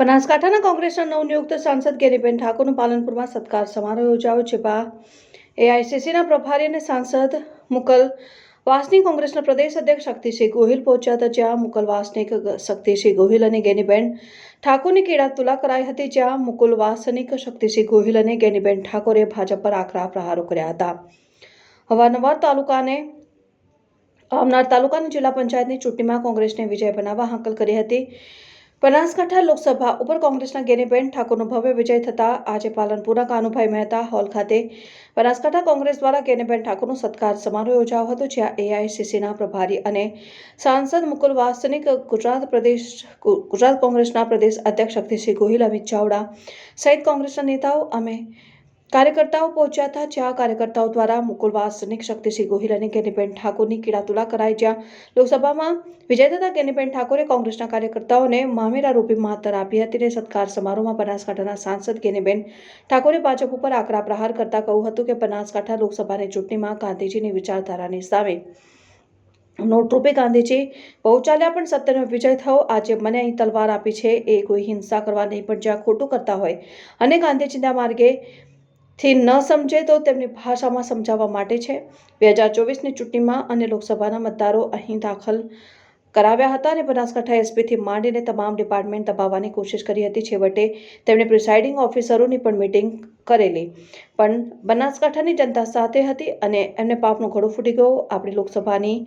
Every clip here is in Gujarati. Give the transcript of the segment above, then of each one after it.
બનાસકાંઠાના કોંગ્રેસના નવનિયુક્ત સાંસદ ગેરીબેન ઠાકોરનું પાલનપુરમાં સત્કાર સમારોહ યોજાયો જેમાં એઆઈસીસીના પ્રભારી અને સાંસદ મુકલ વાસની કોંગ્રેસના પ્રદેશ અધ્યક્ષ શક્તિસિંહ ગોહિલ પહોંચ્યા હતા, જ્યાં મુકલ વાસનિક શક્તિસિંહ ગોહિલ અને ગેનીબેન ઠાકોરની કેળા તુલા કરાઈ હતી, જ્યાં મુકુલ વાસનિક શક્તિસિંહ ગોહિલ અને ગેનીબેન ઠાકોરે ભાજપ પર આકરા પ્રહારો કર્યા હતા. અવારનવાર તાલુકાને આવનાર તાલુકાની જિલ્લા પંચાયતની ચૂંટણીમાં કોંગ્રેસને વિજય બનાવવા હાંકલ કરી હતી. બનાસકાંઠા લોકસભા ઉપર કોંગ્રેસના ગેનીબેન ઠાકોરનો ભવ્ય વિજય થતા આજે પાલનપુરના કાનુભાઈ મહેતા હોલ ખાતે બનાસકાંઠા કોંગ્રેસ દ્વારા ગેનીબેન ઠાકોરનો સત્કાર સમારોહ યોજાયો હતો, જ્યાં એઆઈસીસીના પ્રભારી અને સાંસદ મુકુલ વાસનિક, ગુજરાત પ્રદેશ, ગુજરાત કોંગ્રેસના પ્રદેશ અધ્યક્ષ શક્તિસિંહ ગોહિલ, અમિત ચાવડા સહિત કોંગ્રેસના નેતાઓ, અમે કાર્યકર્તાઓ પહોંચ્યા હતા, જ્યાં કાર્યકર્તાઓ દ્વારા મુકુલવા સૈનિક શક્તિસિંહ ગોહિલ અને ગેનીબેન ઠાકોરની કીડાતુલા કરાઈ, જ્યાં લોકસભામાં વિજય થતા ગેનીબેન ઠાકોરે કોંગ્રેસના કાર્યકર્તાઓને મામેરા રૂપી માતર આપી હતી અને સત્કાર સમારોહમાં બનાસકાંઠાના સાંસદ ગેનીબેન ઠાકોરે ભાજપ ઉપર આકરા પ્રહાર કરતા કહ્યું હતું કે બનાસકાંઠા લોકસભાની ચૂંટણીમાં ગાંધીજીની વિચારધારાની સામે નોટરૂપે ગાંધીજી પહોંચાલ્યા પણ સત્યનો વિજય થયો. આજે મને અહીં તલવાર આપી છે. એ કોઈ હિંસા કરવા નહીં, પણ જ્યાં ખોટું કરતા હોય અને ગાંધીજીના માર્ગે થી ન સમજે તો તેમની ભાષામાં સમજાવવા માટે છે. બે હજાર ચોવીસની ચૂંટણીમાં અને લોકસભાના મતદારો અહીં દાખલ કરાવ્યા હતા અને બનાસકાંઠા એસપીથી માંડીને તમામ ડિપાર્ટમેન્ટ દબાવવાની કોશિશ કરી હતી. છેવટે તેમણે પ્રિસાઇડિંગ ઓફિસરોની પણ મિટિંગ કરેલી. પણ બનાસકાંઠાની જનતા સાથે હતી અને એમને પાપનો ઘડો ફૂટી ગયો. આપણી લોકસભાની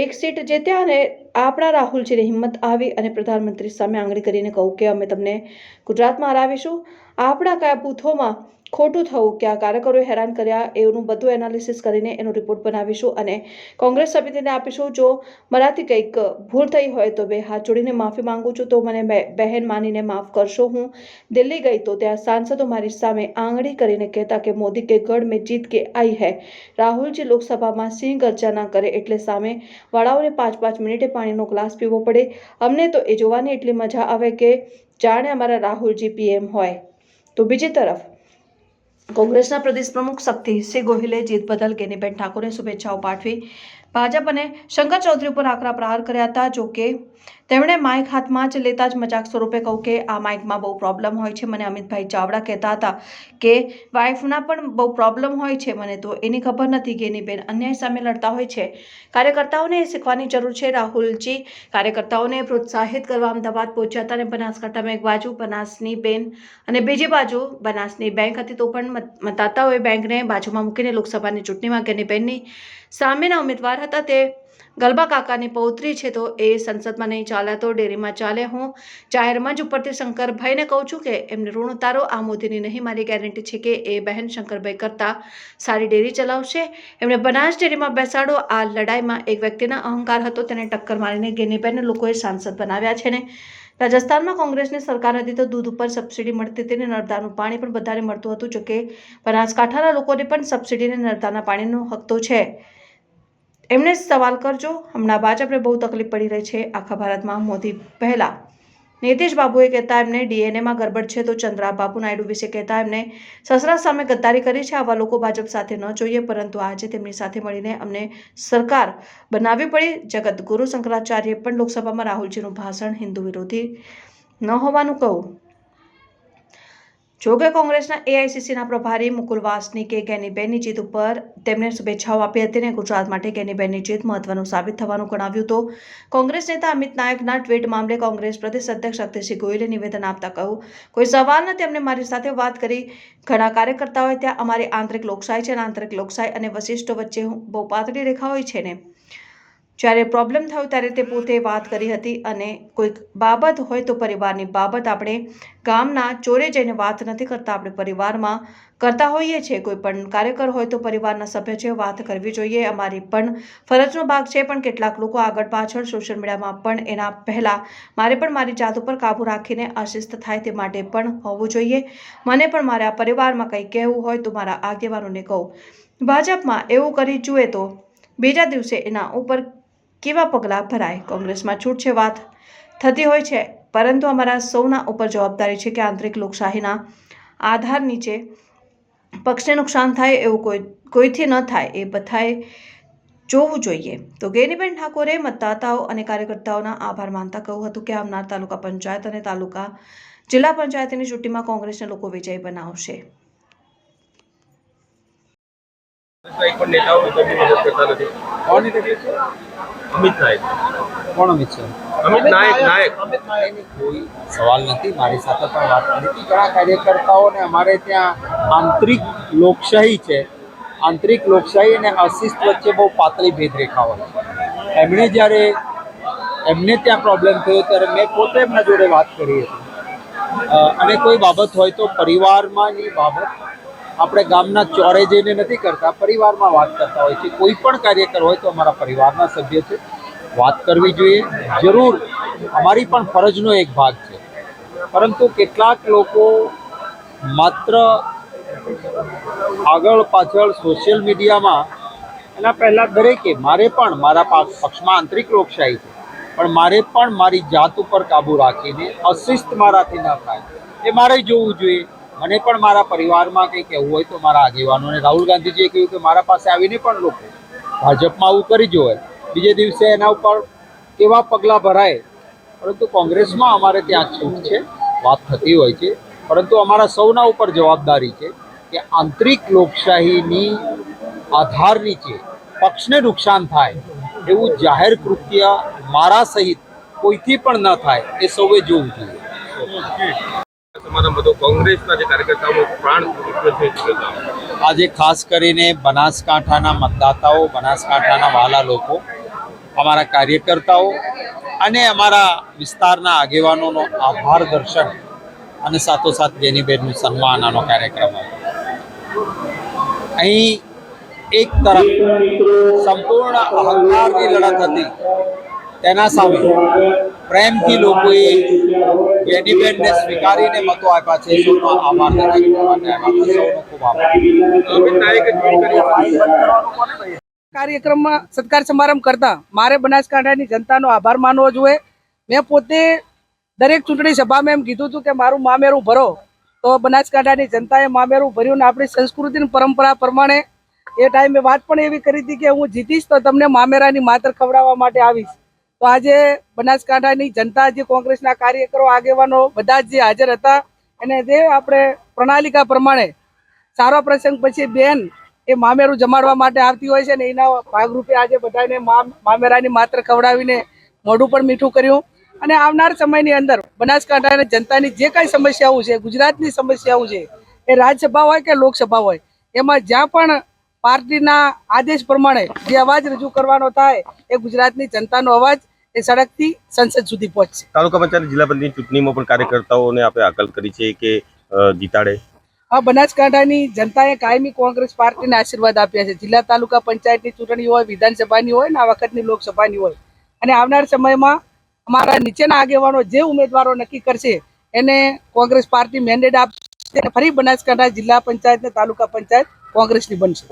એક સીટ જીત્યા અને આપણા રાહુલજીને હિંમત આવી અને પ્રધાનમંત્રી સામે આંગળી કરીને કહું કે અમે તમને ગુજરાતમાં હરાવીશું. આપણા કયા બૂથોમાં ખોટું થવું કે આ કાર્યકરોએ હેરાન કર્યા, એનું બધું એનાલિસિસ કરીને એનો રિપોર્ટ બનાવીશું અને કોંગ્રેસ સમિતિને આપીશું. જો મારાથી કંઈક ભૂલ થઈ હોય તો બે હાથ જોડીને માફી માંગુ છું. તો મને બહેન માનીને માફ કરશો. હું દિલ્હી ગઈ તો ત્યાં સાંસદો મારી સામે આંગળી કરીને કહેતા કે, મોદી કે, ગઢ મેં જીત કે આઈ હૈ. રાહુલજી લોકસભામાં સિંહ ગર્જના કરે એટલે સામે વાળાઓને પાંચ પાંચ મિનિટે પાણીનો ગ્લાસ પીવો પડે. અમને તો એ જોવાની એટલી મજા આવે કે જાણે અમારા રાહુલજી પીએમ હોય. તો બીજી તરફ, કોંગ્રેસના પ્રદેશ પ્રમુખ શક્તિસિંહ ગોહિલે જીત બદલ કેનીબેન ઠાકોરને શુભેચ્છાઓ પાઠવી. ભાજપ અને શંકર ચૌધરી ઉપર આકરા પ્રહાર કર્યા હતા. જો કે તેમણે માઇક હાથમાં જ લેતા જ મજાક સ્વરૂપે કહું કે આ માઇકમાં બહુ પ્રોબ્લેમ હોય છે. મને અમિતભાઈ ચાવડા કહેતા હતા કે વાઇફના પણ બહુ પ્રોબ્લેમ હોય છે મને તો. એની ખબર નથી કે એની બેન અન્યાય સામે લડતા હોય છે. કાર્યકર્તાઓને એ શીખવાની જરૂર છે. રાહુલજી કાર્યકર્તાઓને પ્રોત્સાહિત કરવા અમદાવાદ પહોંચ્યા હતા અને બનાસકાંઠામાં એક બાજુ બનાસની બેન અને બીજી બાજુ બનાસની બેંક હતી તો પણ મત- મતદાતાઓએ બેંકને બાજુમાં મૂકીને લોકસભાની ચૂંટણીમાં ગેનીબેનની સામેના ઉમેદવાર હતા તે ગલબા કાકાની પૌત્રી છે તો એ સંસદમાં નહીં ચાલે તો ડેરીમાં ચાલે. હું જાહેર મંચ ઉપરથી શંકરભાઈને કહું છું કે એમને ઋણ ઉતારો. આ મોદીની નહીં, મારી ગેરંટી છે કે એ બહેન શંકરભાઈ કરતાં સારી ડેરી ચલાવશે. એમણે બનાસ ડેરીમાં બેસાડો. આ લડાઈમાં એક વ્યક્તિના અહંકાર હતો. તેને ટક્કર મારીને ગેનીબેન લોકોએ સાંસદ બનાવ્યા છે ને. રાજસ્થાનમાં કોંગ્રેસની સરકાર હતી તો દૂધ ઉપર સબસિડી મળતી હતી ને નર્મદાનું પાણી પણ બધાને મળતું હતું, જોકે બનાસકાંઠાના લોકોને પણ સબસિડીને નર્મદાના પાણીનો હક છે. એમને સવાલ કરજો. હમણાં ભાજપને બહુ તકલીફ પડી રહી છે આખા ભારતમાં મોદી પહેલાં. નીતિશ બાબુએ કહેતા એમને ડીએનએમાં ગરબડ છે તો ચંદ્રાબાબુ નાયડુ વિશે કહેતા એમને સસરા સામે ગદ્દારી કરી છે, આવા લોકો ભાજપ સાથે ન જોઈએ, પરંતુ આજે તેમની સાથે મળીને અમને સરકાર બનાવવી પડી. જગતગુરુ શંકરાચાર્ય પણ લોકસભામાં રાહુલજીનું ભાષણ હિન્દુ વિરોધી ન હોવાનું કહું. જોકે કોંગ્રેસના એઆઈસીસીના પ્રભારી મુકુલ વાસનિકે ગેનીબેનની જીત ઉપર તેમને શુભેચ્છાઓ આપી હતી અને ગુજરાત માટે ગેનીબેનની જીત મહત્વનું સાબિત થવાનું ગણાવ્યું તો કોંગ્રેસ નેતા અમિત નાયકના ટ્વીટ મામલે કોંગ્રેસ પ્રદેશ અધ્યક્ષ શક્તિસિંહ ગોયલે નિવેદન આપતા કહ્યું, કોઈ સવાલ નથી તેમને મારી સાથે વાત કરી. ઘણા કાર્યકર્તાઓએ ત્યાં અમારી આંતરિક લોકશાહી છે અને આંતરિક લોકશાહી અને વશિષ્ઠો વચ્ચે બહુ પાતળી રેખા હોય છે ને જ્યારે પ્રોબ્લેમ થયો ત્યારે તે પોતે વાત કરી હતી અને કોઈક બાબત હોય તો પરિવારની બાબત આપણે ગામના ચોરે જઈને વાત નથી કરતા. આપણે પરિવારમાં કરતા હોઈએ છીએ. કોઈ પણ કાર્યકર હોય તો પરિવારના સભ્ય છે, વાત કરવી જોઈએ. અમારી પણ ફરજનો ભાગ છે, પણ કેટલાક લોકો આગળ પાછળ સોશિયલ મીડિયામાં પણ એના પહેલાં મારે પણ મારી જાત ઉપર કાબૂ રાખીને અશિસ્ત થાય તે માટે પણ હોવું જોઈએ. મને પણ મારા પરિવારમાં કંઈ કહેવું હોય તો મારા આગેવાનોને કહું. ભાજપમાં એવું કરી જુએ તો બીજા દિવસે એના ઉપર કેવા પગલાં ભરાય? કોંગ્રેસમાં છૂટછે વાત. થતી હોય છે. પરંતુ અમારા સૌના ઉપર જવાબદારી છે કે આંતરિક લોકશાહીના આધાર નીચે પક્ષને નુકસાન થાય એવું કોઈ, કોઈથી ન થાય એ બધાએ જોવું જોઈએ. તો ગેનીબેન ઠાકોરે મતદાતાઓ અને કાર્યકર્તાઓના આભાર માનતા કહ્યું હતું કે આવનાર તાલુકા પંચાયત અને તાલુકા જિલ્લા પંચાયતની ચૂંટણીમાં કોંગ્રેસને લોકો વિજય બનાવશે. કોની તકલીફ છે? અમિત નાયક. કોણ અમિત છે? અમિત નાયક નાયક. કોઈ સવાલ નથી મારી સાથે પણ વાત કરી. હતી ઘણા કાર્યકર્તાઓને અમારે ત્યાં આંતરિક લોકશાહી છે. આંતરિક લોકશાહી અને અશિસ્ત વચ્ચે બહુ પાતળી ભેદરેખા હોય એમણે જ્યારે એમને ત્યાં પ્રોબ્લેમ થયો ત્યારે મેં પોતે એમના જોડે વાત કરી હતી. અને કોઈ બાબત હોય તો પરિવારમાંની બાબત આપણે ગામના ચોરે જઈને નથી કરતા, પરિવારમાં વાત કરતા હોય છે. કોઈ પણ કાર્યકર હોય તો અમારા પરિવારના સભ્ય છે. વાત કરવી જોઈએ. જરૂર. અમારી પણ ફરજનો એક ભાગ છે. પરંતુ કેટલાક લોકો માત્ર આગળ પાછળ સોશિયલ મીડિયામાં એના પહેલાં દરેકે, મારે પણ મારા પક્ષમાં આંતરિક લોકશાહી છે. પણ મારે પણ મારી જાત ઉપર કાબૂ રાખીને અશિસ્ત મારાથી ના થાય. એ મારે જોવું જોઈએ. મને પણ મારા પરિવારમાં કંઈ કહેવું હોય તો મારા આગેવાનોને. રાહુલ ગાંધીજીએ કહ્યું કે મારા પાસે આવીને પણ લોકો ભાજપમાં આવું કરી જોવે બીજે દિવસે એના ઉપર કેવા પગલાં ભરાય? પરંતુ કોંગ્રેસમાં અમારે ત્યાં છૂટ છે, વાત થતી હોય છે. પરંતુ અમારા સૌના ઉપર જવાબદારી છે કે આંતરિક લોકશાહીની આધાર નીચે પક્ષને નુકસાન થાય એવું જાહેર કૃત્ય મારા સહિત કોઈથી પણ ન થાય એ સૌએ જોવું જોઈએ. સમાધાન બધો કોંગ્રેસના જે કાર્યકર્તાઓ પ્રાણ. આજે ખાસ કરીને બનાસકાંઠાના મતદાતાઓ, બનાસકાંઠાના વાલા લોકો, અમારા કાર્યકર્તાઓ અને અમારા વિસ્તારના આગેવાનોનો આભાર દર્શન અને સાથોસાથ જેનીબેનનું સન્માન આનો કાર્યક્રમ હતો અહીં એક તરફ સંપૂર્ણ અહંકારની લડત હતી તેના સામે પ્રેમથી લોકોએ બેનિફિટને સ્વીકારીને મતો આપ્યા છે. સૌનો આભાર. કાર્યક્રમમાં સત્કાર સમારંભ કરતા મારે બનાસકાંઠાની જનતાનો આભાર માનવો જોઈએ. મેં પોતે દરેક ચૂંટણી સભામાં એમ કીધું હતું કે મારું મામેરું ભરો. તો બનાસકાંઠાની જનતાએ મામેરું ભર્યું ને આપણી સંસ્કૃતિ અને પરંપરા પ્રમાણે એ ટાઈમે વાત પણ એવી કરી હતી કે હું જીતીશ તો તમને મામેરાની માત્ર ખવડાવવા માટે આવીશ. તો આજે બનાસકાંઠાની જનતા જે કોંગ્રેસના કાર્યકરો, આગેવાનો બધા જ જે હાજર હતા અને જે આપણે પ્રણાલિકા પ્રમાણે સારા પ્રસંગ પછી બેન એ મામેરું જમાડવા માટે આવતી હોય છે ને એના ભાગરૂપે આજે બધાને મામ- મામેરાની માત્ર ખવડાવીને મોઢું પણ મીઠું કર્યું. અને આવનાર સમયની અંદર બનાસકાંઠાની જનતાની જે કાંઈ સમસ્યાઓ છે, ગુજરાતની સમસ્યાઓ છે, એ રાજ્યસભા હોય કે લોકસભા હોય, એમાં જ્યાં પણ પાર્ટીના આદેશ પ્રમાણે જે અવાજ રજૂ કરવાનો થાય એ ગુજરાતની જનતાનો અવાજ એ સડકથી સંસદ સુધી પહોંચશે. તાલુકા પંચાયત જિલ્લા પંચાયતની ચૂંટણીમાં પણ કાર્યકર્તાઓને આપણે આકલ કરી છે કે જીતાડે. હા બનાસકાંઠાની જનતાએ કાયમી કોંગ્રેસ પાર્ટીને આશીર્વાદ આપ્યા છે. જિલ્લા તાલુકા પંચાયતની ચૂંટણી હોય વિધાનસભાની હોય ને આ વખતની લોકસભાની હોય. અને આવનાર સમયમાં અમારા નીચેના આગેવાનો જે ઉમેદવારો નક્કી કરશે એને કોંગ્રેસ પાર્ટી મેન્ડેટ આપશે ફરી બનાસકાંઠા જિલ્લા પંચાયત ને તાલુકા પંચાયત કોંગ્રેસની બનશે.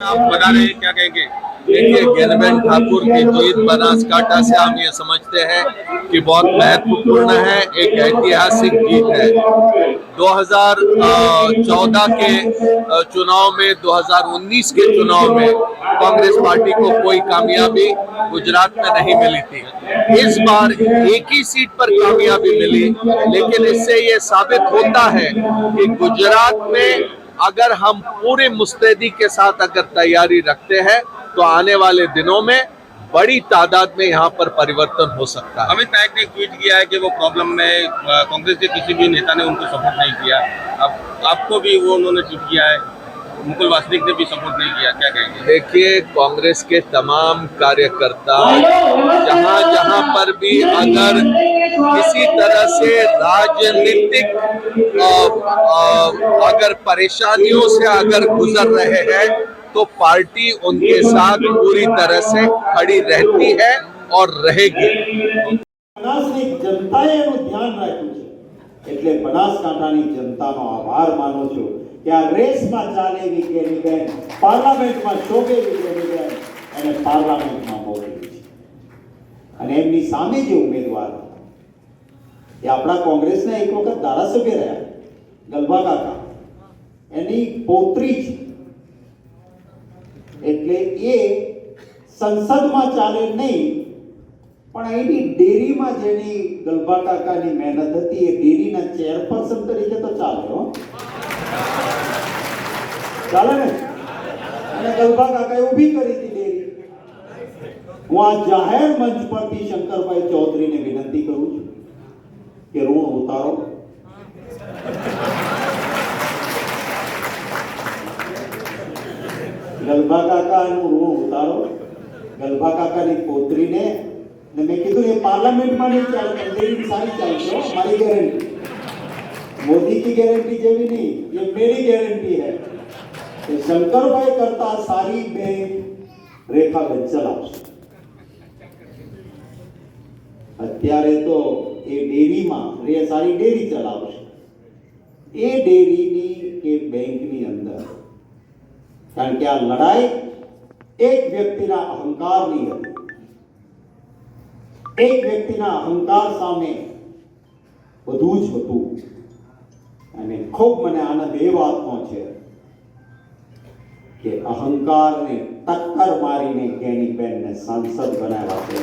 आप बता रहे हैं, क्या कहेंगे? देखिए ज्ञानबेन ठाकुर की जीत बनासकाठा से हम ये समझते हैं कि बहुत महत्वपूर्ण है, एक ऐतिहासिक जीत है। 2014 के चुनाव में 2019 के चुनाव में कांग्रेस पार्टी को कोई कामयाबी गुजरात में नहीं मिली थी। इस बार एक ही सीट पर कामयाबी मिली, लेकिन इससे ये साबित होता है कि गुजरात में अगर हम पूरी मुस्तैदी के साथ अगर तैयारी रखते हैं तो आने वाले दिनों में बड़ी तादाद में यहाँ पर परिवर्तन हो सकता है। अमित नायक ने ट्वीट किया है कि वो प्रॉब्लम में कांग्रेस के किसी भी नेता ने उनको सपोर्ट नहीं किया। अब आपको भी वो उन्होंने ट्वीट किया है मुकुल वासनिक ने भी सपोर्ट नहीं किया क्या कहेंगे? देखिए कांग्रेस के तमाम कार्यकर्ता जहाँ जहाँ पर भी अगर किसी तरह से राजनीतिक अ, अ, अगर परेशानियों से अगर गुजर रहे हैं तो पार्टी उनके साथ पूरी तरह से खड़ी रहती है और रहेगी બનાસની જનતાએ એનું ધ્યાન રાખ્યું છે એટલે બનાસકાંઠાની જનતાનો આભાર માનું છું કે આ રેસમાં ચાલે એવી કેરીબેન પાર્લામેન્ટમાં શોભે એવી કેરીબેન એને પાર્લામેન્ટમાં મોકલી છે અને એમની સામે જે ઉમેદવાર હતા એ આપણા કોંગ્રેસના એક વખત ધારાસભ્ય રહ્યા ગલભા કાકા. એની પૌત્રી જ એટલે એ સંસદમાં ચાલે નહીં, પણ અહીંની ડેરીમાં જેની ગલભા કાકાની મહેનત હતી, એ ડેરીના ચેરપર્સન તરીકે તો ચાલે હો. ચાલે ને? અને ગલભા કાકાએ ઊભી કરી હતી ડેરી. હું આ જાહેર મંચ પરથી શંકરભાઈ ચૌધરીને વિનંતી કરું છું. કે ઋણ ઉતારો ગલભા કાકાનું ઋણ ઉતારો ગલભા કાકાની પોતરીને ને મેં કીધું એ પાર્લામેન્ટમાં નહીં ચાલે પણ ડેરી સારી ચાલશે હો, મારી ગેરંટી મોદી की गारंटी જેવી નહીં ये मेरी गारंटी है કે શંકરભાઈ કરતા સારી બેંક રેખાબેન ચલાવશે અત્યારે તો એ ડેરીમાં રે સારી ડેરી ચલાવશે એ ડેરીની કે બેંકની અંદર, કારણ કે આ લડાઈ એક વ્યક્તિના અહંકારની હતી. એક વ્યક્તિના અહંકાર સામે બધું જ હતું. અને ખૂબ મને આનંદ એ વાતનો છે કે અહંકારને ટક્કર મારીને ગેનીબેનને સાંસદ બનાવ્યા છે